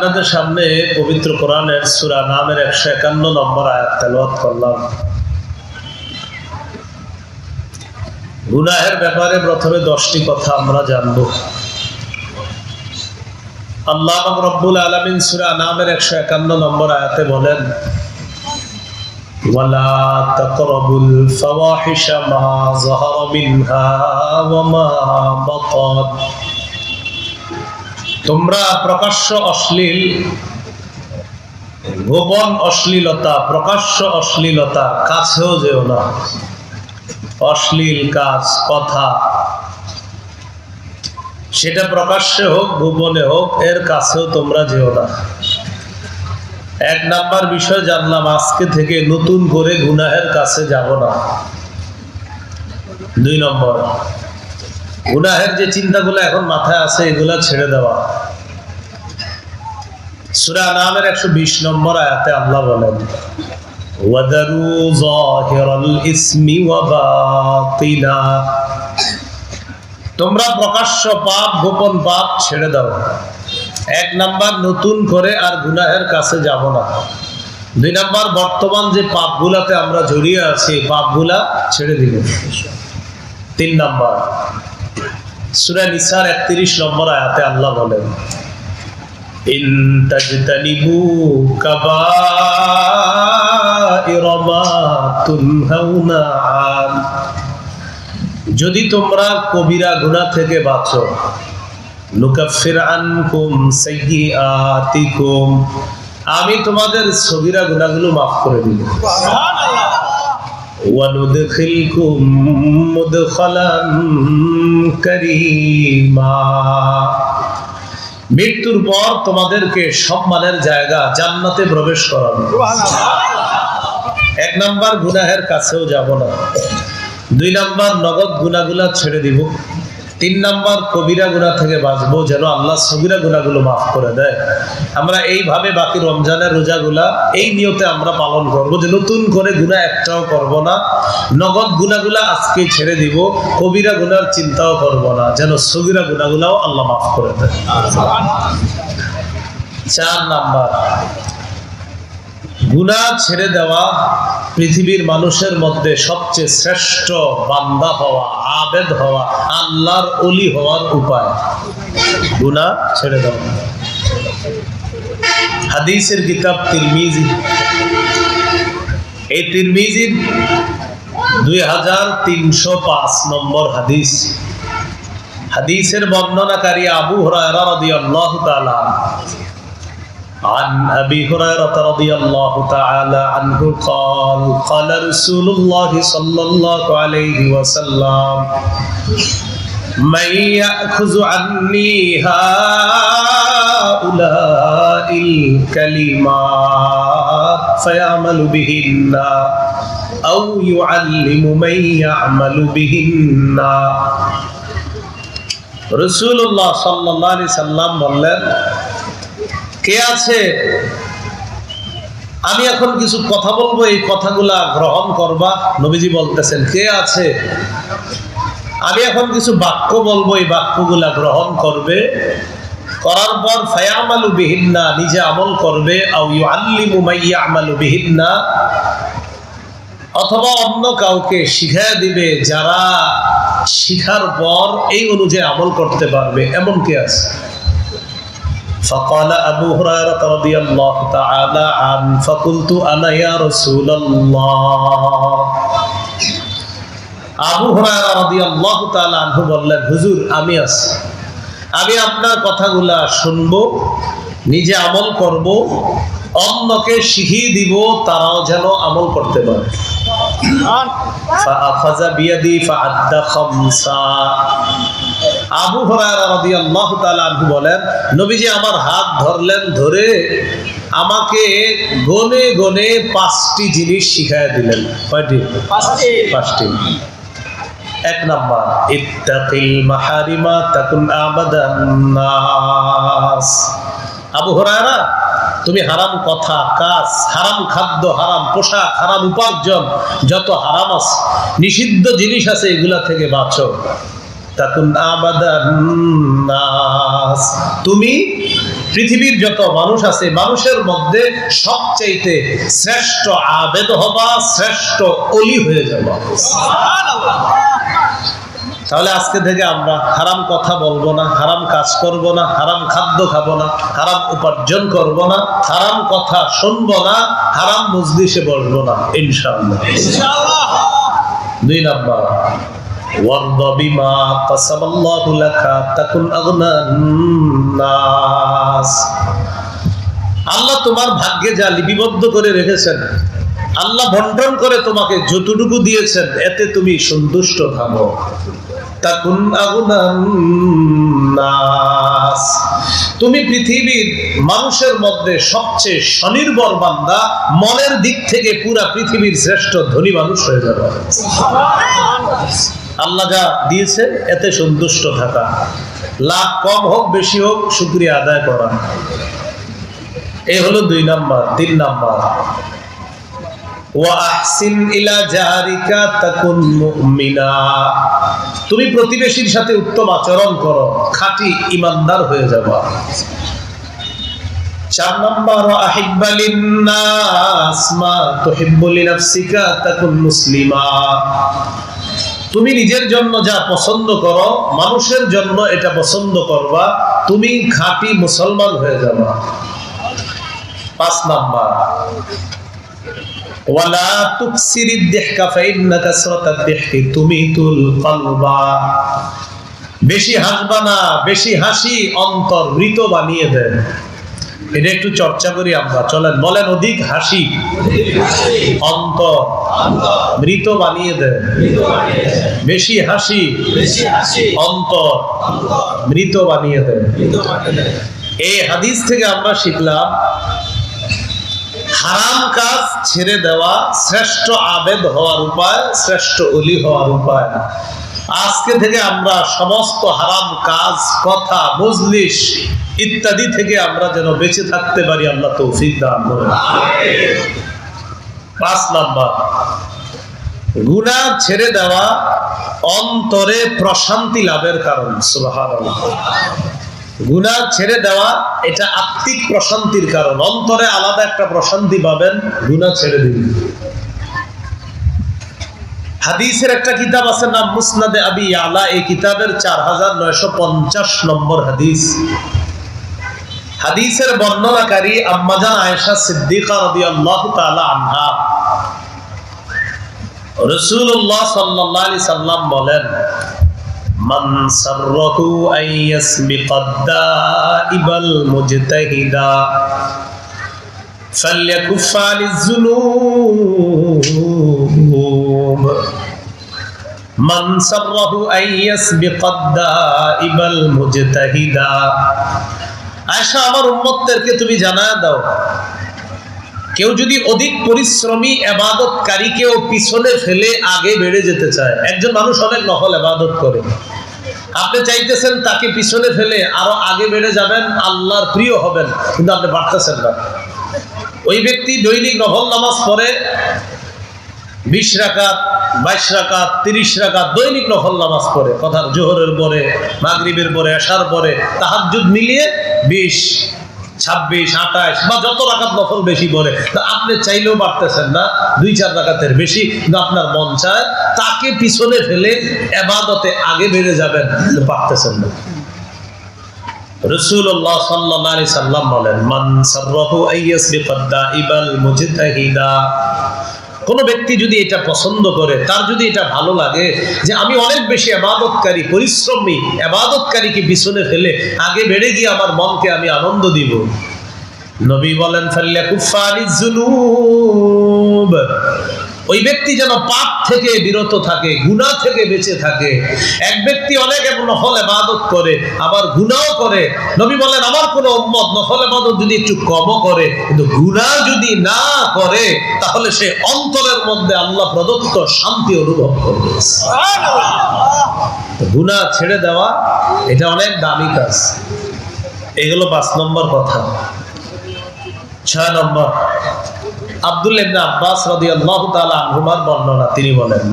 আপনাদের সামনে পবিত্র কোরআনের সুরা নামের একশো একান্ন নম্বর আয়াত তেলাওয়াত করলাম গুনাহের ব্যাপারে প্রথমে দশটি কথা আমরা জানব আল্লাহ রব্বুল আলমিন সুরা নামের একশো একান্ন নম্বর আয়াতে বলেন ولا تقربوا الفواحش ما ظهر منها وما بطن তোমরা প্রকাশ্য অশ্লীল, গোপন অশ্লীলতা, প্রকাশ্য অশ্লীলতা কাছেও যেও না। অশ্লীল কাজ, কথা, সেটা প্রকাশ্যে হোক, গোপনে হোক, এর কাছেও তোমরা যেও না। এক নাম্বার বিষয় জানলাম, আজকে থেকে নতুন করে গুনাহের কাছে যাব না। দুই নম্বর গুনাহের যে চিন্তাগুলো এখন মাথায় আছে এগুলা ছেড়ে দেওয়া সুরা নামের একশো বিশ নম্বর আয়াতে আল্লাহ বলেন وَذَرُوا ظَاهِرَ الْإِثْمِ وَبَاطِنَهُ তোমরা প্রকাশ্য পাপ গোপন পাপ ছেড়ে দাও এক নাম্বার নতুন করে আর গুনাহের কাছে যাব না দুই নাম্বার বর্তমান যে পাপগুলাতে আমরা জড়িয়ে আছি পাপগুলা ছেড়ে দিব তিন নাম্বার সুরা নিসার নম্বর আয়াতে আল্লাহ বলেন তুনহাউনা যদি তোমরা কবিরা গুনাহ থেকে বাঁচো, নুকাফির আনকুম সাইয়্যাতিকুম, আমি তোমাদের সগীরা গুনাহগুলো মাফ করে দিব। وندخلكم مدخلا كريما মৃত্যুর পর তোমাদেরকে সম্মানের জায়গা জান্নাতে প্রবেশ করাবো এক নাম্বার গুনাহের কাছেও যাব না দুই নাম্বার নগদ গুনাগুলা ছেড়ে দিব তিন নাম্বার কবিরা গুণা থেকে বাঁচবো যেন আল্লাহ সবিরা গুণাগুলো মাফ করে দেয়। আমরা এইভাবে বাকি রমজানের রোজাগুলা, এই নিয়তে আমরা পালন করব যে নতুন করে গুণা একটাও করব না। নগদ গুণাগুলা আজকে ছেড়ে দিব, কবিরা গুনার চিন্তাও করব না, যেন সবিরা গুণাগুলাও আল্লাহ মাফ করে দেয়। চার নাম্বার গুনাহ ছেড়ে দেওয়া পৃথিবীর মানুষের মধ্যে সবচেয়ে শ্রেষ্ঠ বান্দা হওয়া, আবেদ হওয়া, আল্লাহর অলি হওয়ার উপায়। গুনাহ ছেড়ে দেওয়া। হাদিসের কিতাব তিরমিজি। এই তিরমিজির দুই হাজার তিনশো পাঁচ নম্বর হাদিস। হাদিসের বর্ণনাকারী আবু রাদিয়াল্লাহু তাআলা। عن أبي هريرة رضي الله تعالى عنه قال قال رسول الله صلى الله عليه وسلم من يأخذ عني هؤلاء الكلمات فيعمل بهن أو يعلم من يعمل بهن رسول الله صلى الله عليه وسلم বললেন কে আছে? আমি এখন কিছু কথা বলব, এই কথাগুলা গ্রহণ করবা। নবীজি বলতেছেন, কে আছে? আমি এখন কিছু বাক্য বলব, এই বাক্যগুলা গ্রহণ করবে। করার পর, ফায়ামালু বিহিন্না, নিজে আমল করবে। আমালু বিহিন্না। অথবা অন্য কাউকে শিখায় দিবে, যারা শিখার পর এই অনুযায়ী আমল করতে পারবে। এমন কে আছে? فقال أبو هريرة رضي الله تعالى عنه فقلت أنا يا رسول الله আবু হুরায়রা রাদিয়াল্লাহু তাআলা আনহু বললেন হুজুর আমি আছি আমি আপনার কথাগুলা শুনবো নিজে আমল করব অন্যকে শিখিয়ে দিব তারাও যেন আমল করতে পারে فأخذ بيدي فعد خمسا আবু আনহু বলেন নবীজি আমার হাত ধরলেন ধরে আমাকে গনে গনে পাঁচটি জিনিস শিখায় দিলেন। কয়টি? পাঁচটি। এক নাম্বার ইত্তাকিল মাহারিমা তাকুন আবাদান নাস। আবু হরায়রা তুমি হারাম কথা কাজ হারাম খাদ্য হারাম পোশাক হারাম উপার্জন যত হারাম আছে নিষিদ্ধ জিনিস আছে এগুলা থেকে বাঁচো। নাস। তুমি পৃথিবীর যত মানুষ আছে, মানুষের মধ্যে সবচাইতে শ্রেষ্ঠ আবেদ হবা, শ্রেষ্ঠ অলি হয়ে যাবা। তাহলে আজকে থেকে আমরা হারাম কথা বলব না, হারাম কাজ করব না, হারাম খাদ্য খাব না, হারাম উপার্জন করব না, হারাম কথা শুনব না, হারাম মজলিসে বসবো না ইনশাল্লাহ দুই নাম্বার। ওয়ারদ বিমা কাসাবাল্লাহু লাকা তাকুন আগনান-নাস আল্লাহ তোমার ভাগ্যে যা লিপিবদ্ধ করে রেখেছেন, আল্লাহ বন্টন করে তোমাকে যতটুকু দিয়েছেন, এতে তুমি সন্তুষ্ট থাকো। তাকুন আগনান-নাস তুমি পৃথিবীর মানুষের মধ্যে সবচেয়ে স্বনির্ভর বান্দা, মনের দিক থেকে পুরা পৃথিবীর শ্রেষ্ঠ ধনী মানুষ হয়ে যাবে। আল্লাহ যা দিয়েছে, এতে সন্তুষ্ট থাকা। লাভ কম হোক, বেশি হোক, শুক্রিয়া আদায় করা। এই হলো দুই নাম্বার, তিন নাম্বার। তুমি প্রতিবেশীর সাথে উত্তম আচরণ করো, খাঁটি ইমানদার হয়ে যাবা। চার নম্বর আহিব্বালিন নাস মা তুহিব্বু তাকুন মুসলিমা। তুমি নিজের জন্য যা পছন্দ করো, মানুষের জন্য এটা পছন্দ করবা, তুমি খাঁটি মুসলমান হয়ে যাবা। পাঁচ নাম্বার। তুমিতুল কলবা। বেশি হাসবা না, বেশি হাসি অন্তর মৃত বানিয়ে দেয়। এটা একটু চর্চা করি আমরা। চলেন, বলেন অধিক হাসি। অন্তর। মৃত বানিয়ে দেয় বেশি হাসি। অন্তর। মৃত বানিয়ে দেয় এই হাদিস থেকে আমরা শিখলাম, হারাম কাজ ছেড়ে দেওয়া শ্রেষ্ঠ আবেদ হওয়ার উপায়, শ্রেষ্ঠ অলি হওয়ার উপায়। আজকে থেকে আমরা সমস্ত হারাম কাজ, কথা, মজলিস ইত্যাদি থেকে আমরা যেন বেঁচে থাকতে পারি, আল্লাহ দান করেন। পাঁচ নাম্বার গুণা ছেড়ে দেওয়া অন্তরে প্রশান্তি লাভের কারণ গুনাহ ছেড়ে দেওয়া, এটা আত্মিক প্রশান্তির কারণ। অন্তরে আলাদা একটা প্রশান্তি পাবেন, গুনাহ ছেড়ে দিন। হাদিসের একটা কিতাব আছে, নাম মুসনাদে আবি আলা এই কিতাবের চার হাজার নয়শো পঞ্চাশ নম্বর হাদিস। হাদিসের বর্ণনাকারী আম্মাজান আয়েশা সিদ্দিকা রাদিয়াল্লাহু তাআলা আনহা রাসূলুল্লাহ সাল্লাল্লাহু আলাইহি সাল্লাম বলেন মান সাররাহু আন ইয়াসবিকাদ দাইবাল মুজতাহিদা فليكف عن الذنوب من سره أن يسبق الدائب المجتهدا আয়সা আমার উম্মতদেরকে তুমি জানায় দাও। কেউ যদি অধিক পরিশ্রমী এবাদতকারীকেও পিছনে ফেলে আগে বেড়ে যেতে চায়, একজন মানুষ অনেক নকল এবাদত করে। আপনি চাইতেছেন তাকে পিছনে ফেলে আরও আগে বেড়ে যাবেন, আল্লাহর প্রিয় হবেন, কিন্তু আপনি বাড়তেছেন না। ওই ব্যক্তি দৈনিক নফল নামাজ পড়ে বিশ রাকাত, বাইশ রাকাত, তিরিশ রাকাত, দৈনিক নফল নামাজ পড়ে, কথার জোহরের পরে, মাগরিবের পরে আসার পরে তাহাজুদ মিলিয়ে বিশ, ছাব্বিশ, আঠাশ বা যত রাকাত নফল বেশি পড়ে, তা আপনি চাইলেও পারতেছেন না, দুই চার রাকাতের বেশি, কিন্তু আপনার মন চায়, তাকে পিছনে ফেলে এবাদতে আগে বেড়ে যাবেন, কিন্তু পারতেছেন না। রসুল্লাহ সাল্লাল্লাহু সাল্লাম বলেন, মান সাররাহু আইয়াসবিকাদ দাইবাল মুজতাহিদা। কোন ব্যক্তি যদি এটা পছন্দ করে, তার যদি এটা ভালো লাগে যে আমি অনেক বেশি আবাদতকারী, পরিশ্রমী, আবাদতকারীকে পিছনে ফেলে আগে বেড়ে গিয়ে আমার মনকে আমি আনন্দ দিব। নবী বলেন ফাল্লা কুফানি জুনুব ওই ব্যক্তি যেন পাপ থেকে বিরত থাকে, গুনাহ থেকে বেঁচে থাকে। এক ব্যক্তি অনেক নফল এবাদত করে, আবার গুনাও করে। নবী বলেন, আমার কোন উম্মত নফল এবাদত যদি একটু কম করে, কিন্তু গুনাহ যদি না করে, তাহলে সে অন্তরের মধ্যে আল্লাহ প্রদত্ত শান্তি অনুভব করবে। গুনাহ ছেড়ে দেওয়া, এটা অনেক দামি কাজ। এগুলো পাঁচ নম্বর কথা। ছয় নম্বর আব্দুল ইবনে আব্বাস রাদিয়াল্লাহু তাআলা আনহুমার বর্ণনা, তিনি বলেন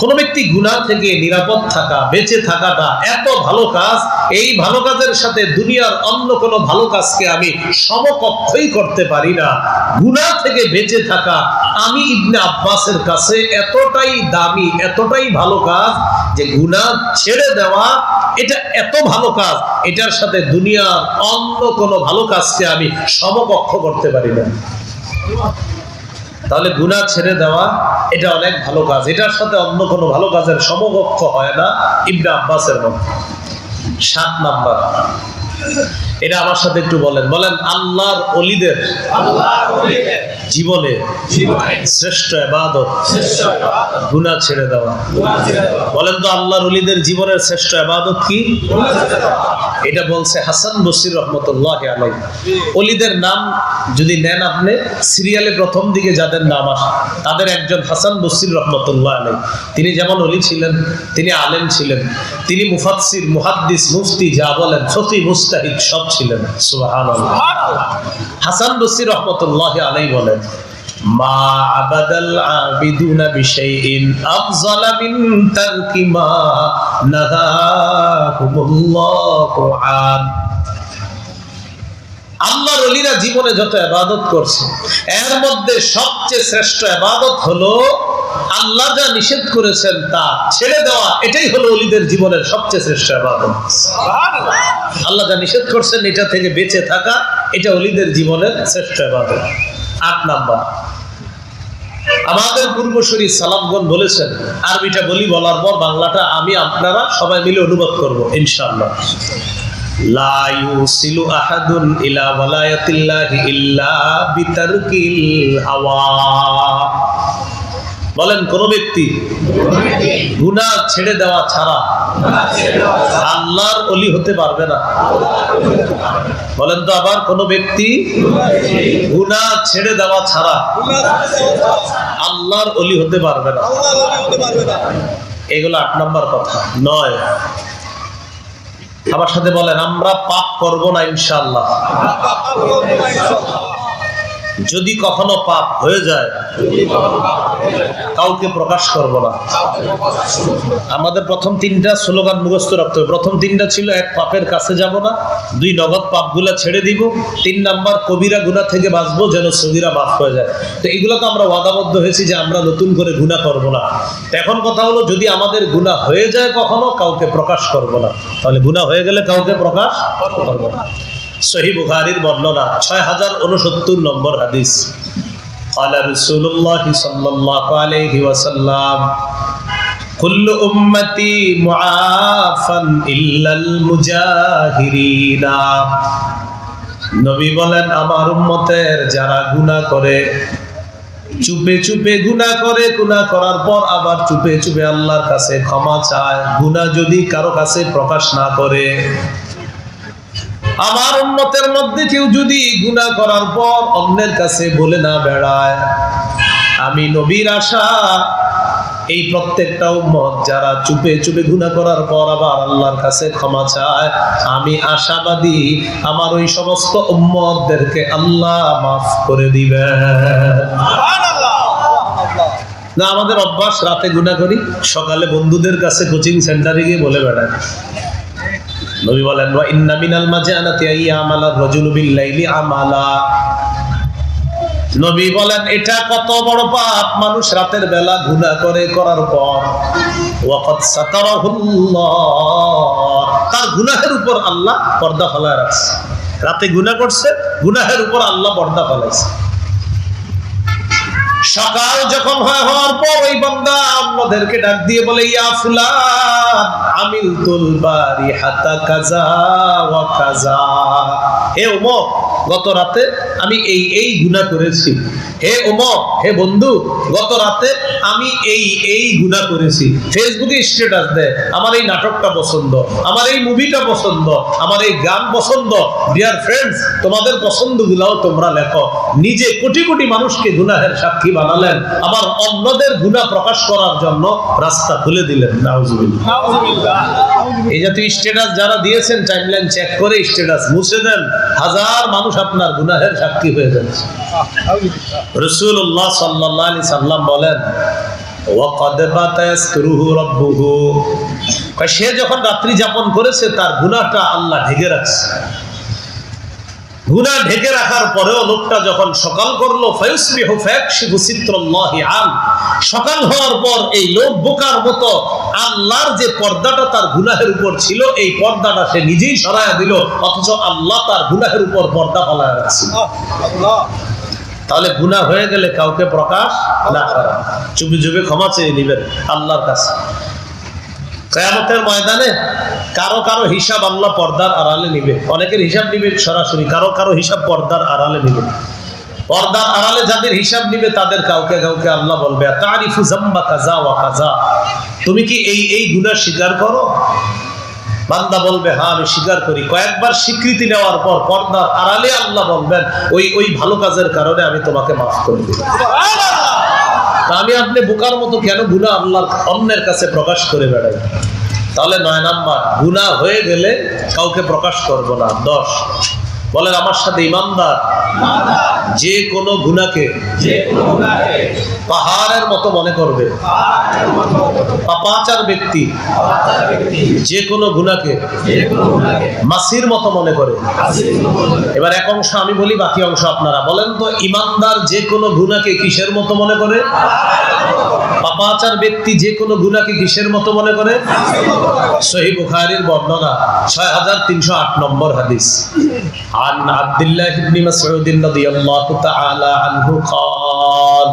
কোন ব্যক্তি থেকে নিরাপদ থাকা, বেঁচে থাকাটা এত ভালো কাজ, এই ভালো কাজের সাথে দুনিয়ার অন্য কোনো ভালো কাজকে আমি সমকক্ষই করতে পারি না। গুনাহ থেকে বেঁচে থাকা, আমি ইবনে আব্বাসের কাছে এতটাই দামি, এতটাই ভালো কাজ যে গুনাহ ছেড়ে দেওয়া এটা এত ভালো কাজ, এটার সাথে দুনিয়ার অন্য কোনো ভালো কাজকে আমি সমকক্ষ করতে পারি না। তাহলে গুণা ছেড়ে দেওয়া, এটা অনেক ভালো কাজ। এটার সাথে অন্য কোনো ভালো কাজের সমকক্ষ হয় না ইবনে আব্বাসের মধ্যে। সাত নাম্বার। এটা আমার সাথে একটু বলেন। বলেন, আল্লাহর অলিদের জীবনে শ্রেষ্ঠ এবাদত গুনাহ ছেড়ে দেওয়া। বলেন তো, আল্লাহর অলিদের জীবনের শ্রেষ্ঠ এবাদত কি? এটা বলছে হাসান বসির রহমতুল্লাহ আলাই অলিদের নাম যদি নেন আপনি, সিরিয়ালে প্রথম দিকে যাদের নাম আসে, তাদের একজন হাসান বসির রহমতুল্লাহ আলাই তিনি যেমন অলি ছিলেন, তিনি আলেম ছিলেন। তিনি মুফাসির মুহাদ্দিস মুফতি যা বলেন সতী মুস্তাহিদ সব ছিলেন সুবহানাল্লাহ। হাসান বসির রহমতুল্লাহ আলাই বলেন মা আবাদাল আবিদুনা বিশাইইন আফজালা মিন তারকি মা নাহাহুমুল্লাহু আন। আল্লাহর অলিরা জীবনে যত ইবাদত করছে, এর মধ্যে সবচেয়ে শ্রেষ্ঠ ইবাদত হলো আল্লাহ যা নিষেধ করেছেন তা ছেড়ে দেওয়া, এটাই হলো অলিদের জীবনের সবচেয়ে শ্রেষ্ঠ ইবাদত। আল্লাহ যা নিষেধ করছেন এটা থেকে বেঁচে থাকা, এটা অলিদের জীবনের শ্রেষ্ঠ ইবাদত। আট নাম্বার। আমাদের পূর্বসূরি সালামগণ বলেছেন, আরবিটা বলি বলার পর বাংলাটা আমি আপনারা সবাই মিলে অনুবাদ করব, ইনশাআল্লাহ। আহাদুন ইলা ইল্লা হাওয়া। বলেন, কোন ব্যক্তি গুনা ছেড়ে দেওয়া ছাড়া আল্লাহর অলি হতে পারবে না। বলেন তো আবার, কোন ব্যক্তি গুনা ছেড়ে দেওয়া ছাড়া আল্লাহর অলি হতে পারবে না। এগুলো আট নম্বর কথা। নয় আমার সাথে বলেন আমরা পাপ করব না ইনশাআল্লাহ। যদি কখনো পাপ হয়ে যায়, কাউকে প্রকাশ করব না। আমাদের প্রথম তিনটা স্লোগান মুখস্থ রাখতে হবে। প্রথম তিনটা ছিল, এক পাপের কাছে যাব না, দুই নগদ পাপগুলা ছেড়ে দিব, তিন নাম্বার, কবিরা গুণা থেকে বাঁচবো যেন সগিরা মাফ হয়ে যায়। তো এগুলো তো আমরা ওয়াদাবদ্ধ হয়েছি যে আমরা নতুন করে গুণা করব না। এখন কথা হলো, যদি আমাদের গুণা হয়ে যায় কখনো, কাউকে প্রকাশ করব না। তাহলে গুণা হয়ে গেলে কাউকে প্রকাশ করব না। সহি বুখারির বর্ণনা ছয় হাজার উনসত্তর নম্বর হাদিস قال رسول الله صلى الله عليه وسلم كل أمتي معافا إلا المجاهرين নবী বলেন আমার উম্মতের যারা গুনাহ করে চুপে চুপে গুনাহ করে গুনাহ করার পর আবার চুপে চুপে আল্লাহর কাছে ক্ষমা চায় গুনাহ যদি কারো কাছে প্রকাশ না করে আমার উন্মতের মধ্যে কেউ যদি গুনাহ করার পর অন্যের কাছে বলে না বেড়ায় আমি নবীর আশা এই প্রত্যেকটা উম্মত যারা চুপে চুপে গুনাহ করার পর আবার আল্লাহর কাছে ক্ষমা চায় আমি আশাবাদী আমার ওই সমস্ত উম্মতদেরকে আল্লাহ মাফ করে দিবেন না আমাদের অভ্যাস রাতে গুনাহ করি সকালে বন্ধুদের কাছে কোচিং সেন্টারে গিয়ে বলে বেড়ায় নবী বলেন, ওয়া ইন্না মিনাল মাজানাতি আইয়ামালা রাজুলু বিল্লাইলি আমালা। নবী বলেন, এটা কত বড় পাপ। মানুষ রাতের বেলা গুনাহ করে করার পর, ওয়াকাদ সাতারাহুল্লাহ। তার গুনাহের উপর আল্লাহ পর্দা ফেলায় রাখছে। রাতে গুনাহ করছে, গুনাহের উপর আল্লাহ পর্দা ফেলাইছে। সকাল যখন হয় হওয়ার পর ওই বন্দা অন্যদেরকে ডাক দিয়ে বলে, ইয়া ফুলান, আমিল তুল বাড়ি হাতা কাজা ওয়া কাজা। হে ওমর, গত রাতে আমি এই এই গুনাহ করেছি। হে ওমক হে বন্ধু, গত রাতে আমি এই এই গুনাহ করেছি। ফেসবুকে স্ট্যাটাস দেয় আমার এই নাটকটা পছন্দ, আমার এই মুভিটা পছন্দ, আমার এই গান পছন্দ। ডিয়ার ফ্রেন্ডস তোমাদের পছন্দগুলাও তোমরা লেখো। নিজে কোটি কোটি মানুষকে গুনাহের সাক্ষী বানালেন। আবার অন্যদের গুনাহ প্রকাশ করার জন্য রাস্তা খুলে দিলেন। এই জাতীয় স্ট্যাটাস যারা দিয়েছেন টাইমলাইন চেক করে স্ট্যাটাস মুছে দেন। হাজার মানুষ আপনার গুনাহের সাক্ষী হয়ে যাচ্ছে। রসুল্লাহ সাল্লাহ আলি সাল্লাম বলেন সে যখন রাত্রি যাপন করেছে, তার গুনাহটা আল্লাহ ঢেকে রাখছে। গুনাহ ঢেকে রাখার পরেও লোকটা যখন সকাল করল সকাল হওয়ার পর এই লোক বোকার মতো আল্লাহর যে পর্দাটা তার গুনাহের উপর ছিল, এই পর্দাটা সে নিজেই সরায়া দিল, অথচ আল্লাহ তার গুনাহের উপর পর্দা ফলায় রাখছিল তাহলে গুনাহ হয়ে গেলে কাউকে প্রকাশ না করা। চুপি চুপি ক্ষমা চেয়ে নিবেন আল্লাহর কাছে। কেয়ামতের ময়দানে কারও কারও হিসাব আল্লাহ পর্দার আড়ালে নিবে। অনেকের হিসাব নিবে সরাসরি, কারও কারও হিসাব পর্দার আড়ালে নিবে। পর্দার আড়ালে যাদের হিসাব নিবে, তাদের কাউকে কাউকে আল্লাহ বলবে তারিফু জাম্বা কাজা ওয়া কাজা তুমি কি এই এই গুনাহ স্বীকার করো? বান্দা বলবে হ্যাঁ আমি স্বীকার করি। কয়েকবার স্বীকৃতি নেওয়ার পর পর্দার আড়ালে আল্লাহ বলবেন ওই ওই ভালো কাজের কারণে আমি তোমাকে মাফ করে দিই আমি আপনি বোকার মতো কেন গুণা আল্লাহ অন্যের কাছে প্রকাশ করে বেড়াই? তাহলে নয় নাম্বার গুণা হয়ে গেলে কাউকে প্রকাশ করব না। দশ বলেন, আমার সাথে ইমানদার যে কোনো গুণাকে পাহাড়ের মতো মনে করবে। পাপাচার ব্যক্তি যে কোনো গুণাকে মাসির মতো মনে করে। এবার এক অংশ আমি বলি, বাকি অংশ আপনারা বলেন তো, ইমানদার যে কোনো গুণাকে কিসের মতো মনে করে? পাপাচার ব্যক্তি যে কোনো গুণাকে কিসের মতো মনে করে সহি বুখারীর বর্ণনা ছয় হাজার তিনশো আট নম্বর হাদিস عن عبد الله بن مسعود رضي الله تعالى عنه قال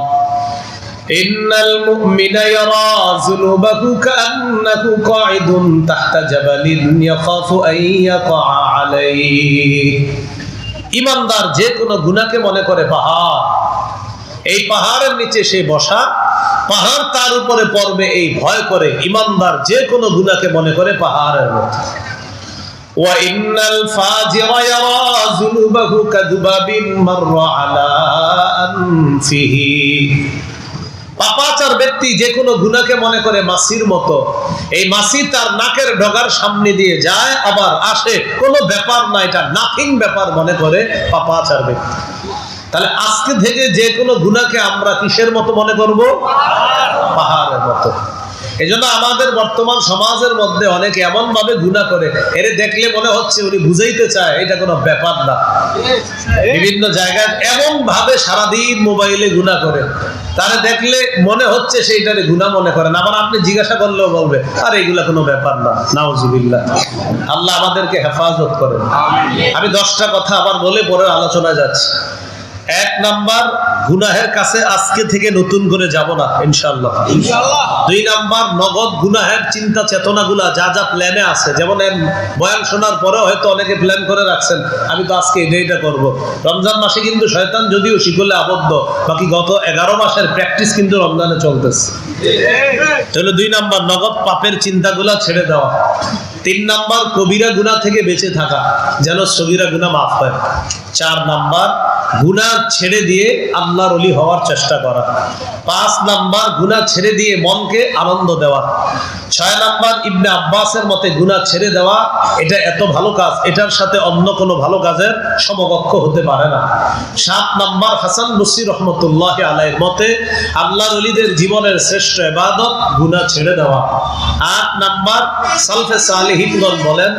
إن المؤمن يرى ذنوبه كأنه قاعد تحت جبل يخاف أن يقع عليه ইমানদার যে কোনো গুনাহকে মনে করে পাহাড় এই পাহাড়ের নিচে সে বসা পাহাড় তার উপরে পড়বে এই ভয় করে ইমানদার যে কোনো গুনাহকে মনে করে পাহাড়ের মতো وإن الفاجر يرى ذنوبه كذباب مر على أنفه পাপাচার ব্যক্তি যে কোনো গুনাকে মনে করে মাসির মতো এই মাসি তার নাকের ডগার সামনে দিয়ে যায় আবার আসে কোনো ব্যাপার না এটা নাথিং ব্যাপার মনে করে পাপাচার ব্যক্তি তাহলে আজকে থেকে যে কোনো গুনাকে আমরা কিসের মতো মনে করব? পাহাড়ের মতো। এই জন্য আমাদের বর্তমান সমাজের মধ্যে অনেকে এমন ভাবে গুণা করে। এরে দেখলে মনে হচ্ছে উনি বুঝাইতে চায়, এটা কোনো ব্যাপার না। বিভিন্ন জায়গায় এমন ভাবে সারাদিন মোবাইলে গুণা করে। তারে দেখলে মনে হচ্ছে সেইটারে গুণা মনে করেন আবার আপনি জিজ্ঞাসা করলেও বলবে, আর এগুলা কোনো ব্যাপার না, নাউজুবিল্লাহ। আল্লাহ আমাদেরকে হেফাজত করেন। আমি দশটা কথা আবার বলে পরে আলোচনা যাচ্ছি। এক নাম্বার গুনাহের কাছে আজকে থেকে নতুন করে যাব না ইনশাল্লাহ দুই নাম্বার নগদ গুনাহের চিন্তা চেতনাগুলা যা যা প্ল্যানে আছে। যেমন বয়ান শোনার পরেও হয়তো অনেকে প্ল্যান করে রাখছেন আমি তো আজকে এটা করব। রমজান মাসে কিন্তু শয়তান যদিও শিকলে আবদ্ধ বাকি গত এগারো মাসের প্র্যাকটিস কিন্তু রমজানে চলতেছে। তাহলে দুই নাম্বার, নগদ পাপের চিন্তাগুলা ছেড়ে দেওয়া। তিন নাম্বার, কবিরা গুণা থেকে বেঁচে থাকা, যেন সবিরা গুণা মাফ হয়। চার নাম্বার গুণা ছেড়ে দিয়ে আল্লাহর অলি হওয়ার চেষ্টা করা। পাঁচ নাম্বার গুণা ছেড়ে দিয়ে মনকে আনন্দ দেওয়া। ছয় নাম্বার ইবনে আব্বাসের মতে গুণা ছেড়ে দেওয়া, এটা এত ভালো কাজ, এটার সাথে অন্য কোনো ভালো কাজের সমকক্ষ হতে পারে না। সাত নাম্বার হাসান বসির রহমতুল্লাহ আলাইয়ের মতে, আল্লাহর অলিদের জীবনের শ্রেষ্ঠ এবাদত গুণা ছেড়ে দেওয়া। আট নাম্বার সালফে সালিহিনগণ বলেন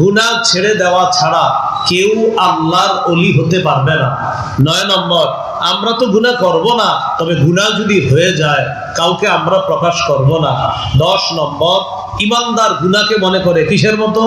গুণা ছেড়ে দেওয়া ছাড়া কেউ আল্লাহর অলি হতে পারবে না। নয় নম্বর, আমরা তো গুণা করব না, তবে গুণা যদি হয়ে যায়, কাউকে আমরা প্রকাশ করব না। দশ নম্বর, ইমানদার গুণাকে মনে করে, কিসের মতো?